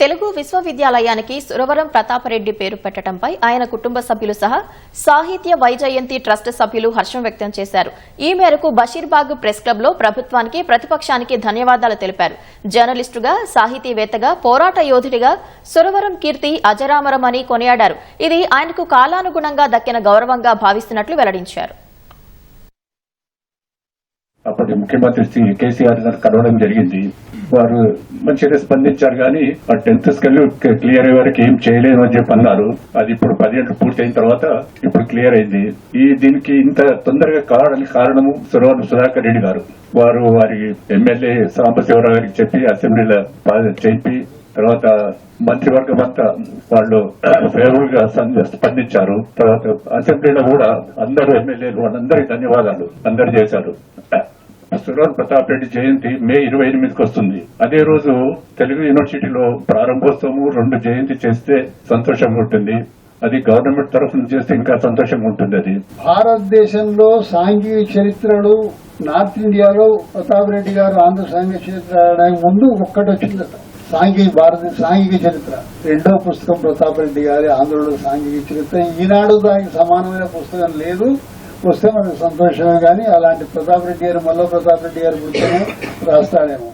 తెలుగు విశ్వవిద్యాలయానికి సురవరం ప్రతాపరెడ్డి పేరు పెట్టడంపై ఆయన కుటుంబ సభ్యులు సహా సాహిత్య వైజయంతి ట్రస్ట్ సభ్యులు హర్షం వ్యక్తం చేశారు. ఈ మేరకు బషీర్బాగ్ ప్రెస్ క్లబ్లో ప్రభుత్వానికి ప్రతిపక్షానికి ధన్యవాదాలు తెలిపారు. జర్నలిస్టుగా సాహితీవేత్తగా పోరాట యోధుడిగా సురవరం కీర్తి అజరామరమని కొనియాడారు. ఇది ఆయనకు కాలానుగుణంగా దక్కిన గౌరవంగా భావిస్తున్నట్లు వెల్లడించారు. అప్పటి ముఖ్యమంత్రి శ్రీ కేసీఆర్ గారు కలవడం జరిగింది. వారు మంచిగా స్పందించారు కానీ ఆ టెన్త్ స్కెల్ క్లియర్ అయ్యే వరకు ఏం చేయలేదు అని చెప్పి అన్నారు. అది ఇప్పుడు పదిహేను పూర్తి అయిన తర్వాత ఇప్పుడు క్లియర్ అయింది. ఈ దీనికి ఇంత తొందరగా కావడానికి కారణము సురవరం సుధాకర్ రెడ్డి గారు. వారు వారి ఎమ్మెల్యే సాంబశివరావు గారికి చెప్పి అసెంబ్లీలో చెప్పి తర్వాత మంత్రివర్గం అంతా వాళ్ళు ఫేవర్గా స్పందించారు. తర్వాత అసెంబ్లీలో కూడా అందరూ ఎమ్మెల్యేలు వాళ్ళందరికీ ధన్యవాదాలు అందరు చేశారు. సురవరం ప్రతాప్ రెడ్డి జయంతి మే ఇరవై ఎనిమిదికి వస్తుంది. అదే రోజు తెలుగు యూనివర్సిటీలో ప్రారంభోత్సవము రెండు జయంతి చేస్తే సంతోషంగా ఉంటుంది. అది గవర్నమెంట్ తరఫున చేస్తే ఇంకా సంతోషంగా ఉంటుంది అది. భారతదేశంలో సాంఘిక చరిత్రలు నార్త్ ఇండియాలో ప్రతాప్ రెడ్డి గారు ఆంధ్ర సాంఘిక చరిత్ర ముందు ఒక్కటి వచ్చిందట. సాంఘిక భారత సాంఘిక చరిత్ర. రెండో పుస్తకం ప్రతాప్ రెడ్డి గారి ఆంధ్రలో సాంఘిక చరిత్ర. ఈనాడు దానికి సమానమైన పుస్తకం లేదు. వస్తే మనకు సంతోషమే కానీ అలాంటి ప్రతాప్ రెడ్డి గారు మల్లో ప్రతాప్ రెడ్డి గారి గుర్తునే రాస్తాడేమో.